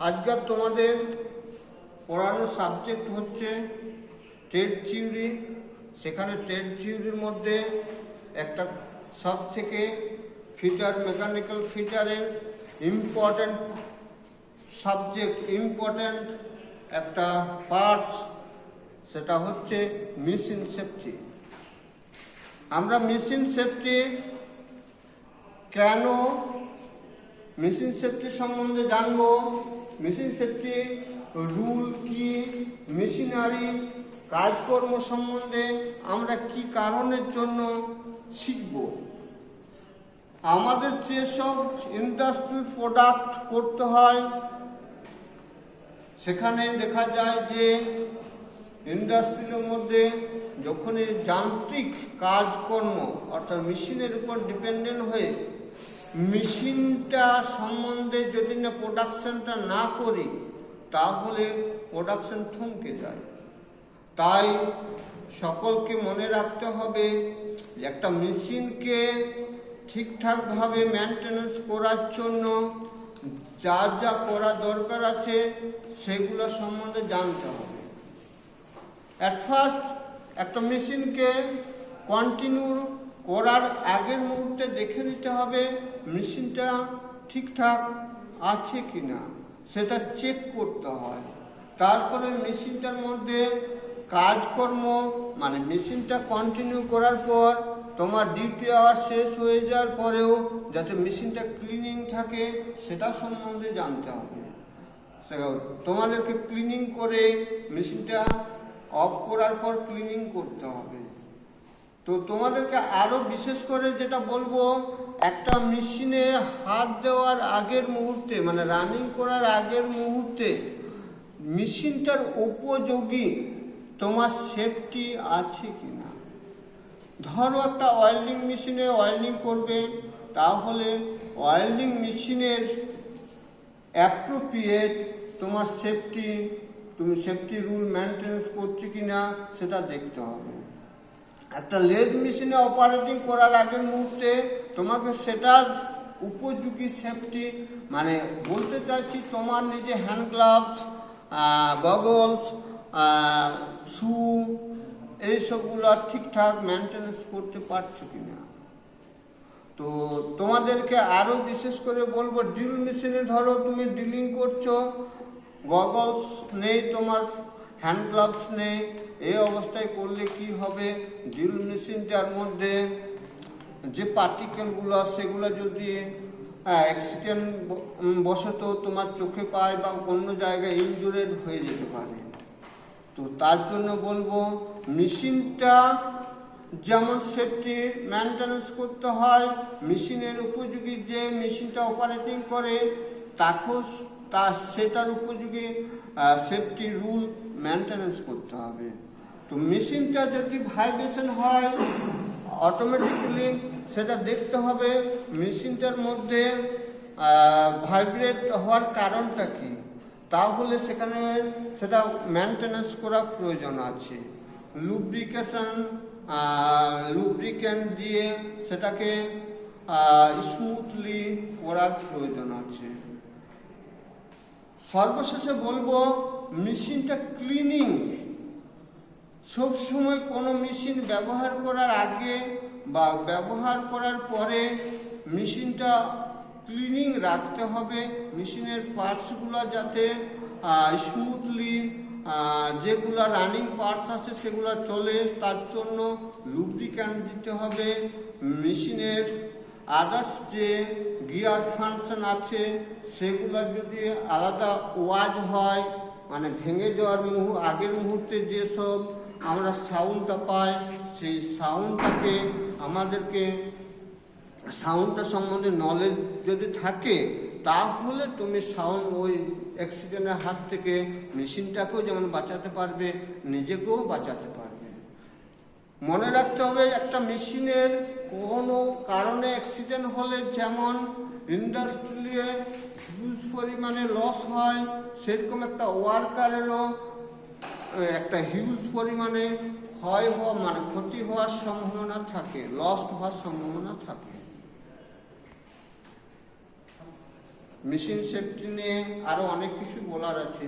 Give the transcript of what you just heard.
আজকাল তোমাদের পড়ানোর সাবজেক্ট হচ্ছে ট্রেড থিওরি সেখানে ট্রেড থিওরির মধ্যে একটা সব থেকে ফিটার মেকানিক্যাল ফিটারের ইম্পর্ট্যান্ট সাবজেক্ট ইম্পর্ট্যান্ট একটা পার্টস সেটা হচ্ছে মেশিন সেফটি আমরা মেশিন সেফটি কেন মেশিন সেফটি সম্বন্ধে জানব। মেশিন সেফটি রুল কি? মেশিনারি কাজকর্ম সম্বন্ধে আমরা কি কারণের জন্য শিখব? আমাদের যেসব ইন্ডাস্ট্রিয়াল প্রোডাক্ট করতে হয়, সেখানে দেখা যায় যে ইন্ডাস্ট্রির মধ্যে যখন যান্ত্রিক কাজকর্ম অর্থাৎ মেশিনের উপর ডিপেন্ডেন্ট হয়ে মেশিনটা সম্বন্ধে যদি না প্রোডাকশনটা না করি, তাহলে প্রোডাকশন থমকে যায়। তাই সকলকে মনে রাখতে হবে, একটা মেশিনকে ঠিকঠাকভাবে মেনটেনেন্স করার জন্য যা যা করা দরকার আছে, সেগুলো সম্বন্ধে জানতে হবে। অ্যাট ফার্স্ট একটা মেশিনকে কন্টিনিউ করার আগের মুহূর্তে দেখে নিতে হবে, মেশিনটা ঠিকঠাক আছে কি না সেটা চেক করতে হয়। তারপরে মেশিনটার মধ্যে কাজকর্ম মানে মেশিনটা কন্টিনিউ করার পর তোমার ডিউটি আওয়ার শেষ হয়ে যাওয়ার পরেও যাতে মেশিনটা ক্লিনিং থাকে, সেটা সম্বন্ধে জানতে হবে। তোমাদেরকে ক্লিনিং করে মেশিনটা অফ করার পর ক্লিনিং করতে হবে। তো তোমাদেরকে আরও বিশেষ করে যেটা বলব, একটা মেশিনে হাত দেওয়ার আগের মুহূর্তে মানে রানিং করার আগের মুহূর্তে মেশিনটার উপযোগী তোমার সেফটি আছে কি না ধরো একটা ওয়েল্ডিং মেশিনে ওয়েল্ডিং করবে, তাহলে ওয়েল্ডিং মেশিনের অ্যাপ্রোপ্রিয়েট তোমার সেফটি তুমি সেফটি রুল মেনটেন্স করছ কি না সেটা দেখতে হবে। একটা লেদ মেশিনে অপারেটিং করার আগের মুহূর্তে তোমাকে সেটার উপযোগী সেফটি মানে বলতে চাইছি তোমার নিজে হ্যান্ড গ্লাভস গগলস শু এইসবগুলো ঠিকঠাক মেনটেন্স করতে পারছ কি না তো তোমাদেরকে আরও বিশেষ করে বলব ড্রিল মেশিনে ধরো তুমি ড্রিলিং করছ গগলস নেই তোমার হ্যান্ড গ্লাভস নেই, এই অবস্থায় করলে কি হবে? ড্রিল মেশিনটার মধ্যে যে পার্টিকেলগুলো সেগুলো যদি অ্যাক্সিডেন্ট বশত তোমার চোখে পায় বা অন্য জায়গায় ইনজুরেড হয়ে যেতে পারে। তো তার জন্য বলব মেশিনটা যেমন সেফটি মেনটেন্যান্স করতে হয় মেশিনের উপযোগী যে মেশিনটা অপারেটিং করে, তাকেও তা সেটার উপযোগী সেফটি রুল মেনটেন্যান্স করতে হবে। তো মেশিনটা যদি ভাইব্রেশন হয় অটোমেটিক্যালি সেটা দেখতে হবে মেশিনটার মধ্যে ভাইব্রেট হওয়ার কারণটা কি? তাহলে সেখানে সেটা মেনটেন্যান্স করা প্রয়োজন আছে। লুব্রিকেশন লুব্রিকেন্ট দিয়ে সেটাকে স্মুথলি করার প্রয়োজন আছে। সর্বশেষে বলব মেশিনটা ক্লিনিং সব সময় কোনো মেশিন ব্যবহার করার আগে বা ব্যবহার করার পরে মেশিনটা ক্লিনিং রাখতে হবে। মেশিনের পার্টসগুলো যাতে স্মুথলি যেগুলো রানিং পার্টস আছে সেগুলো চলে, তার জন্য লুব্রিক্যান্ট দিতে হবে। মেশিনের আদার্স যে গিয়ার ফাংশন আছে, সেগুলো যদি আলাদা ওয়াজ হয় মানে ভেঙে যাওয়ার মুহূর্ত আগের মুহূর্তে যেসব আমরা সাউন্ডটা পাই, সেই সাউন্ডটাকে আমাদেরকে সাউন্ডটা সম্বন্ধে নলেজ যদি থাকে, তাহলে তুমি সাউন্ড ওই অ্যাক্সিডেন্টের হাত থেকে মেশিনটাকেও যেমন বাঁচাতে পারবে, নিজেকেও বাঁচাতে পারবে। মনে রাখতে হবে একটা মেশিনের কোনো কারণে অ্যাক্সিডেন্ট হলে যেমন ইন্ডাস্ট্রিয়ে পরিমাণে লস হয়, সেরকম একটা ওয়ার্কারেরও একটা হিউজ পরিমাণে ক্ষয় হওয়া মানে ক্ষতি হওয়ার সম্ভাবনা থাকে লস হওয়ার সম্ভাবনা থাকে। মেশিন সেফটি নিয়ে আরও অনেক কিছু বলার আছে।